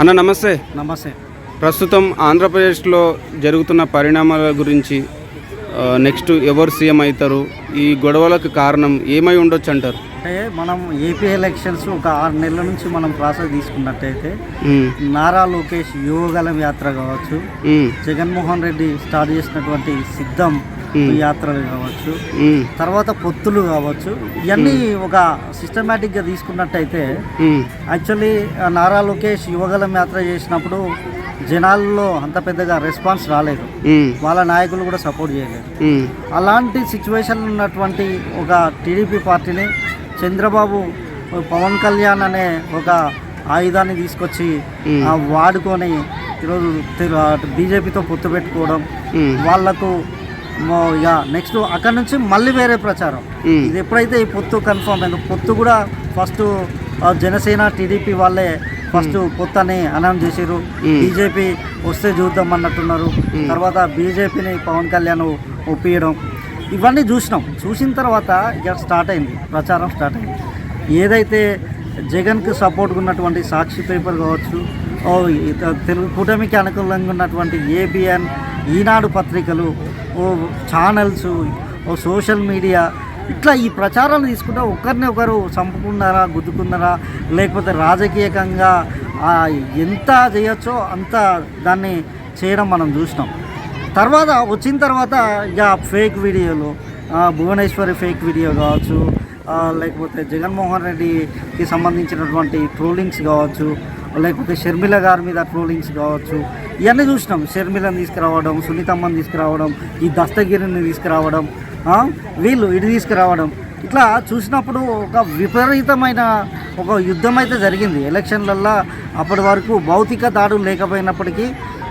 అన్న నమస్తే. నమస్తే. ప్రస్తుతం ఆంధ్రప్రదేశ్లో జరుగుతున్న పరిణామాల గురించి నెక్స్ట్ ఎవరు సీఎం అవుతారు? ఈ గొడవలకు కారణం ఏమై ఉండొచ్చు అంటారు? అంటే మనం ఏపీ ఎలక్షన్స్ ఒక ఆరు నెలల నుంచి మనం ప్రాసెస్ తీసుకున్నట్టయితే నారా లోకేష్ యువగలం యాత్ర కావచ్చు జగన్మోహన్ రెడ్డి స్టార్ట్ చేసినటువంటి సిద్ధం. యాత్రలు కావచ్చు తర్వాత పొత్తులు కావచ్చు ఇవన్నీ ఒక సిస్టమేటిక్గా తీసుకున్నట్టయితే యాక్చువల్లీ నారా లోకేష్ యువగలం యాత్ర చేసినప్పుడు జనాల్లో అంత పెద్దగా రెస్పాన్స్ రాలేదు. వాళ్ళ నాయకులు కూడా సపోర్ట్ చేయలేదు. అలాంటి సిచ్యువేషన్ ఉన్నటువంటి ఒక టీడీపీ పార్టీని చంద్రబాబు పవన్ కళ్యాణ్ అనే ఒక ఆయుధాన్ని తీసుకొచ్చి వాడుకొని ఈరోజు బీజేపీతో పొత్తు పెట్టుకోవడం వాళ్ళకు ఇక నెక్స్ట్ అక్కడ నుంచి మళ్ళీ వేరే ప్రచారం. ఇది ఎప్పుడైతే ఈ పొత్తు కన్ఫర్మ్ అయిందో పొత్తు కూడా ఫస్ట్ జనసేన టీడీపీ వాళ్ళే ఫస్ట్ పొత్తు అని అనౌన్స్ చేసారు. బీజేపీ వస్తే చూద్దాం అన్నట్టున్నారు. తర్వాత బీజేపీని పవన్ కళ్యాణ్ ఒప్పియడం. ఇవన్నీ చూసినాం. చూసిన తర్వాత ఇక స్టార్ట్ అయింది. ప్రచారం స్టార్ట్ అయింది. ఏదైతే జగన్కి సపోర్ట్గా ఉన్నటువంటి సాక్షి పేపర్ కావచ్చు తెలుగు కూటమికి అనుకూలంగా ఉన్నటువంటి ఏబిఎన్ ఈనాడు పత్రికలు ఓ ఛానల్స్ ఓ సోషల్ మీడియా ఇట్లా ఈ ప్రచారాలు తీసుకుంటే ఒకరిని ఒకరు చంపుకున్నారా గుద్దుకున్నారా లేకపోతే రాజకీయకంగా ఎంత చేయొచ్చో అంత దాన్ని చేయడం మనం చూసినాం. తర్వాత వచ్చిన తర్వాత ఇక ఫేక్ వీడియోలు భువనేశ్వరి ఫేక్ వీడియో కావచ్చు లేకపోతే జగన్మోహన్ రెడ్డికి సంబంధించినటువంటి ట్రోలింగ్స్ కావచ్చు లేకపోతే షర్మిల గారి మీద ట్రోలింగ్స్ కావచ్చు ఇవన్నీ చూసినాం. షర్మిలను తీసుకురావడం సునీతమ్మని తీసుకురావడం ఈ దస్తగిరిని తీసుకురావడం వీళ్ళు ఇటు తీసుకురావడం. ఇట్లా చూసినప్పుడు ఒక విపరీతమైన ఒక యుద్ధం అయితే జరిగింది. ఎలక్షన్లల్లో అప్పటి వరకు భౌతిక దాడులు లేకపోయినప్పటికీ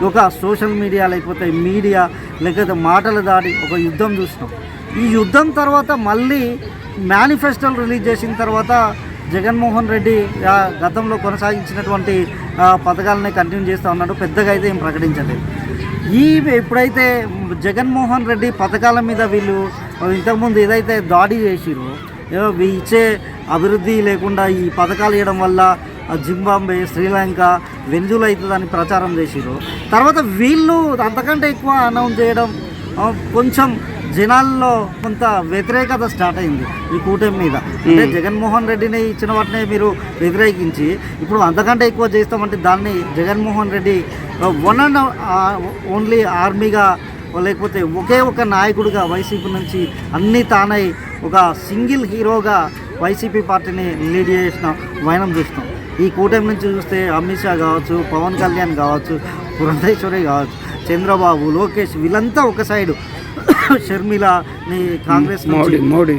ఒక సోషల్ మీడియా లేకపోతే మీడియా లేకపోతే మాటల దాడి ఒక యుద్ధం చూసినాం. ఈ యుద్ధం తర్వాత మళ్ళీ మేనిఫెస్టోలు రిలీజ్ చేసిన తర్వాత జగన్మోహన్ రెడ్డి గతంలో కొనసాగించినటువంటి పథకాలని కంటిన్యూ చేస్తూ ఉన్నాడు. పెద్దగా అయితే ఏం ప్రకటించలేదు. ఈ ఎప్పుడైతే జగన్మోహన్ రెడ్డి పథకాల మీద వీళ్ళు ఇంతకుముందు ఏదైతే దాడి చేసిరో ఏదో ఇచ్చే అభివృద్ధి లేకుండా ఈ పథకాలు ఇవ్వడం వల్ల జింబాంబే శ్రీలంక వెంజులు అవుతుందని ప్రచారం చేసిరు తర్వాత వీళ్ళు అంతకంటే ఎక్కువ అనౌన్స్ చేయడం కొంచెం జనాల్లో కొంత వ్యతిరేకత స్టార్ట్ అయింది ఈ కూటమి మీద. అంటే జగన్మోహన్ రెడ్డిని ఇచ్చిన వాటిని మీరు వ్యతిరేకించి ఇప్పుడు అంతకంటే ఎక్కువ చేస్తామంటే దాన్ని Jaganmohan Reddy one and only ఆర్మీగా లేకపోతే ఒకే ఒక నాయకుడిగా వైసీపీ నుంచి అన్నీ తానై ఒక సింగిల్ హీరోగా వైసీపీ పార్టీని లీడ్ చేసిన వైనం చూస్తాం. ఈ కూటమి నుంచి చూస్తే అమిత్ షా కావచ్చు పవన్ కళ్యాణ్ కావచ్చు పురంధేశ్వరి కావచ్చు చంద్రబాబు లోకేష్ వీళ్ళంతా ఒక సైడు. షర్మిల నీ కాంగ్రెస్ మోడీ మోడీ?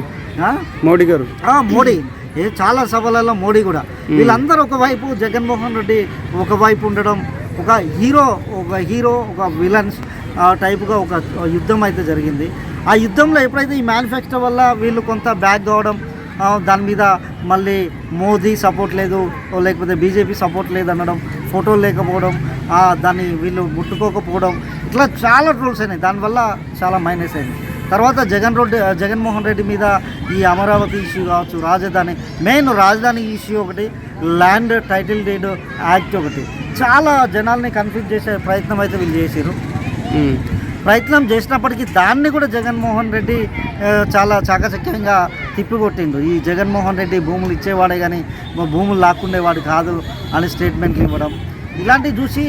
మోడీ గారు. మోడీ. ఏ చాలా సభలలో మోడీ కూడా. వీళ్ళందరూ ఒకవైపు జగన్మోహన్ రెడ్డి ఒకవైపు ఉండడం ఒక హీరో ఒక హీరో ఒక విలన్స్ టైపుగా ఒక యుద్ధం అయితే జరిగింది. ఆ యుద్ధంలో ఎప్పుడైతే ఈ మేనిఫెస్టో వల్ల వీళ్ళు కొంత బ్యాక్ కావడం దాని మీద మళ్ళీ మోదీ సపోర్ట్ లేదు లేకపోతే బీజేపీ సపోర్ట్ లేదు అనడం ఫోటోలు లేకపోవడం దాన్ని వీళ్ళు ముట్టుకోకపోవడం ఇట్లా చాలా ట్రోల్స్ అయినాయి. దానివల్ల చాలా మైనస్ అయింది తర్వాత జగన్ రెడ్డి జగన్మోహన్ రెడ్డి మీద ఈ అమరావతి ఇష్యూ కావచ్చు రాజధాని మెయిన్ రాజధాని ఇష్యూ ఒకటి ల్యాండ్ టైటిల్ డీడ్ యాక్ట్ ఒకటి. చాలా జనాల్ని కన్ఫ్యూజ్ చేసే ప్రయత్నం అయితే వీళ్ళు చేసారు ఉమ్, ప్రయత్నం చేసినప్పటికీ దాన్ని కూడా జగన్మోహన్ రెడ్డి చాలా చాకచక్యంగా తిప్పికొట్టిండు. ఈ జగన్మోహన్ రెడ్డి భూములు ఇచ్చేవాడే కానీ భూములు లాక్కుండేవాడు కాదు అని స్టేట్మెంట్లు ఇవ్వడం. ఇలాంటివి చూసి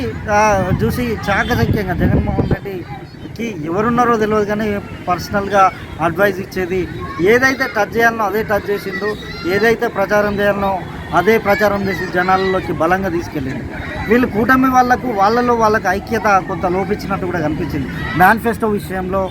చూసి చాకచక్యంగా జగన్మోహన్ రెడ్డికి ఎవరున్నారో తెలియదు కానీ పర్సనల్గా అడ్వైజ్ ఇచ్చేది. ఏదైతే టచ్ చేయాలనో అదే టచ్ చేసిండు. ఏదైతే ప్రచారం చేయాలనో అదే ప్రచారం చేసి జనాలలోకి బలంగా తీసుకెళ్ళింది వీళ్ళు కూటమి వాళ్ళకు వాళ్ళలో వాళ్ళకి ఐక్యత కొంత లోపించినట్టు కూడా కనిపించింది. మేనిఫెస్టో విషయంలో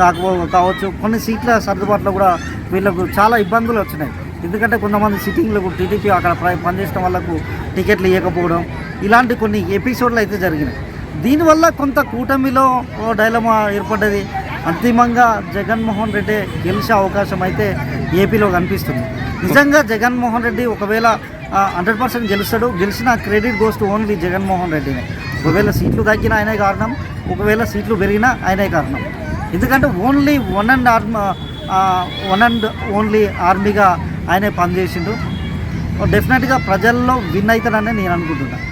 కాకపో కావచ్చు కొన్ని సీట్ల సర్దుబాట్లో కూడా వీళ్ళకు చాలా ఇబ్బందులు వచ్చినాయి. ఎందుకంటే కొంతమంది సిట్టింగ్లకు టీడీపీ అక్కడ పనిచేసిన వాళ్ళకు టికెట్లు ఇవ్వకపోవడం ఇలాంటి కొన్ని ఎపిసోడ్లు అయితే జరిగినాయి. దీనివల్ల కొంత కూటమిలో ఓ డైలమా ఏర్పడ్డది. అంతిమంగా జగన్మోహన్ రెడ్డి గెలిచే అవకాశం అయితే ఏపీలో కనిపిస్తుంది. నిజంగా జగన్మోహన్ రెడ్డి ఒకవేళ హండ్రెడ్ పర్సెంట్ గెలుస్తాడు గెలిచిన క్రెడిట్ గోస్ట్ ఓన్లీ జగన్మోహన్ రెడ్డినే. ఒకవేళ సీట్లు తగ్గిన ఆయనే కారణం ఒకవేళ సీట్లు పెరిగినా ఆయనే కారణం. ఎందుకంటే only one and arm one and only ఆర్మీగా ఆయనే పనిచేసిండు. డెఫినెట్గా ప్రజల్లో విన్ అవుతాడని నేను అనుకుంటున్నాను